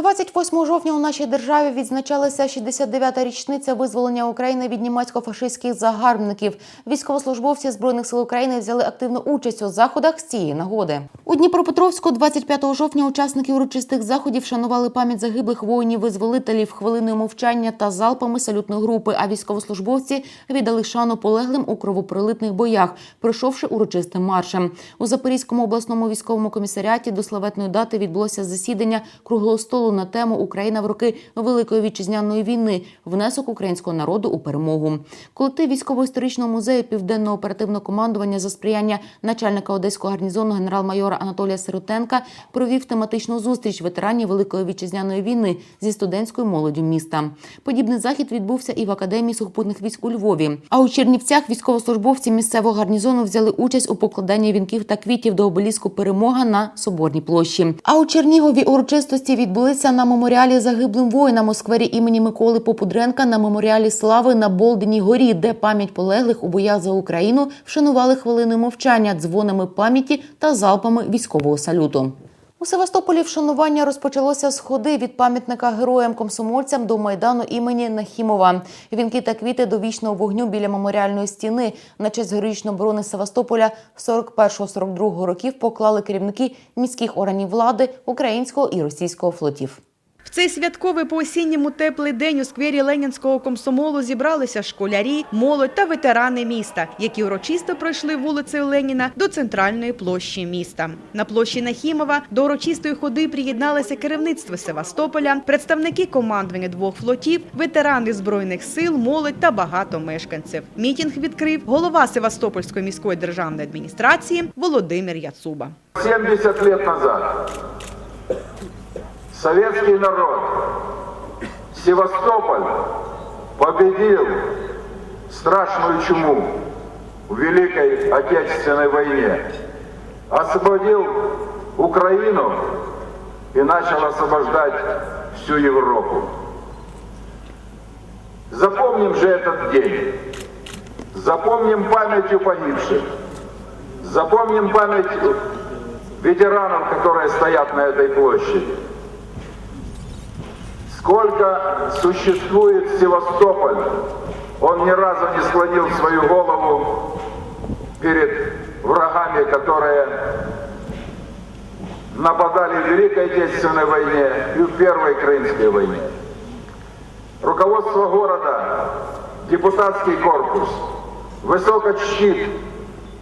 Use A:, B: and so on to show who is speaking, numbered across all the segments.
A: 28 жовтня у нашій державі відзначалася 69-та річниця визволення України від німецько-фашистських загарбників. Військовослужбовці збройних сил України взяли активну участь у заходах з цієї нагоди. У Дніпропетровську 25 жовтня учасники урочистих заходів шанували пам'ять загиблих воїнів-визволителів хвилиною мовчання та залпами салютної групи. А військовослужбовці віддали шану полеглим у кровопролитних боях, пройшовши урочистим маршем. У Запорізькому обласному військовому комісаріаті до славетної дати відбулося засідання круглого столу на тему Україна в роки Великої вітчизняної війни. Внесок українського народу у перемогу. Колектив військово-історичного музею південного оперативного командування за сприяння начальника одеського гарнізону генерал-майора Анатолія Сиротенка провів тематичну зустріч ветеранів Великої вітчизняної війни зі студентською молоддю міста. Подібний захід відбувся і в академії сухопутних військ у Львові. А у Чернівцях військовослужбовці місцевого гарнізону взяли участь у покладанні вінків та квітів до обеліску перемога на Соборній площі. А у Чернігові урочистості відбулися на меморіалі загиблим воїнам у сквері імені Миколи Попудренка на меморіалі слави на Болденій горі, де пам'ять полеглих у боях за Україну вшанували хвилини мовчання, дзвонами пам'яті та залпами військового салюту. У Севастополі вшанування розпочалося з ходи від пам'ятника героям-комсомольцям до майдану імені Нахімова. Вінки та квіти до вічного вогню біля меморіальної стіни на честь героїчної оборони Севастополя 41-42 років поклали керівники міських органів влади українського і російського флотів.
B: В цей святковий по осінньому теплий день у сквері Ленінського комсомолу зібралися школярі, молодь та ветерани міста, які урочисто пройшли вулицею Леніна до центральної площі міста. На площі Нахімова до урочистої ходи приєдналося керівництво Севастополя, представники командування двох флотів, ветерани збройних сил, молодь та багато мешканців. Мітінг відкрив голова Севастопольської міської державної адміністрації Володимир Яцуба.
C: 70 лет назад советский народ, Севастополь победил страшную чуму в Великой Отечественной войне, освободил Украину и начал освобождать всю Европу. Запомним же этот день, запомним памятью погибших, запомним память ветеранов, которые стоят на этой площади. Сколько существует Севастополь, он ни разу не склонил свою голову перед врагами, которые нападали в Великой Отечественной войне и в Первой Крымской войне. Руководство города, депутатский корпус, высоко чтит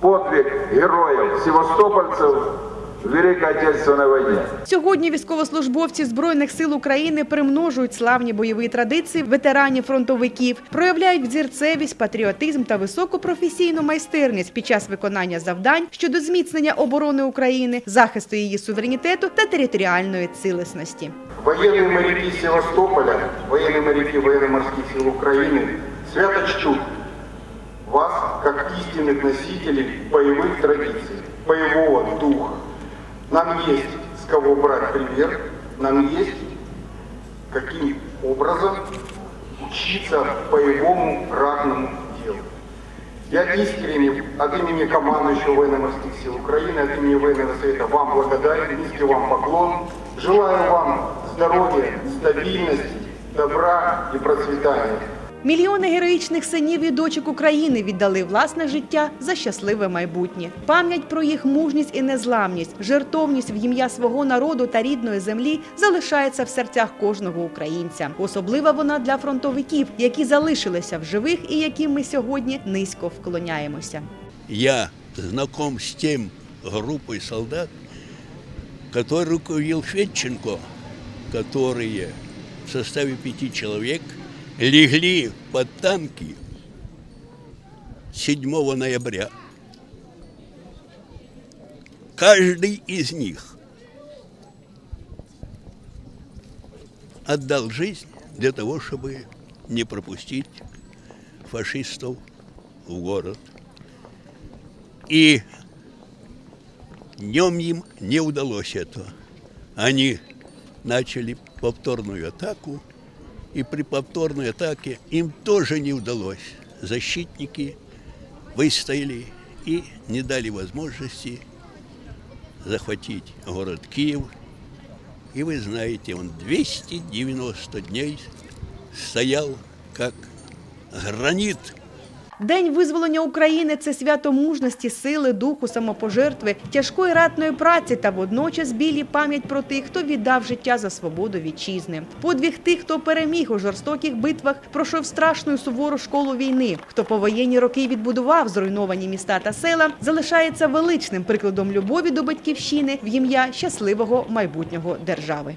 C: подвиг героев, севастопольцев в Великой Отечественной войне.
B: Сьогодні військовослужбовці Збройних сил України примножують славні бойові традиції ветеранів фронтовиків, проявляють взірцевість, патріотизм та високу професійну майстерність під час виконання завдань щодо зміцнення оборони України, захисту її суверенітету та територіальної цілісності.
D: Военные моряки Севастополя, военные моряки военно-морских сил Украины свято чтут вас как истинных носителей боевых традиций, боевого духа. Нам есть с кого брать пример, нам есть каким образом учиться боевому ратному делу. Я искренне от имени командующего военно-морских сил Украины, от имени военного совета вам благодарен, низкий вам поклон. Желаю вам здоровья, стабильности, добра и процветания.
B: Мільйони героїчних синів і дочок України віддали власне життя за щасливе майбутнє. Пам'ять про їх мужність і незламність, жертовність в ім'я свого народу та рідної землі залишається в серцях кожного українця. Особлива вона для фронтовиків, які залишилися в живих і яким ми сьогодні низько вклоняємося.
E: я знаком с тем группой солдат, который руководил Федченко, которые в составе пяти человек легли под танки 7 ноября. Каждый из них отдал жизнь для того, чтобы не пропустить фашистов в город. И днем им не удалось этого. Они начали повторную атаку, и при повторной атаке им тоже не удалось. Защитники выстояли и не дали возможности захватить город Киев И вы знаете, он 290 дней стоял как гранит
B: День визволення України – це свято мужності, сили, духу, самопожертви, тяжкої ратної праці та водночас білі пам'ять про тих, хто віддав життя за свободу вітчизни. Подвиг тих, хто переміг у жорстоких битвах, пройшов страшну сувору школу війни, хто по воєнні роки відбудував зруйновані міста та села, залишається величним прикладом любові до батьківщини в ім'я щасливого майбутнього держави.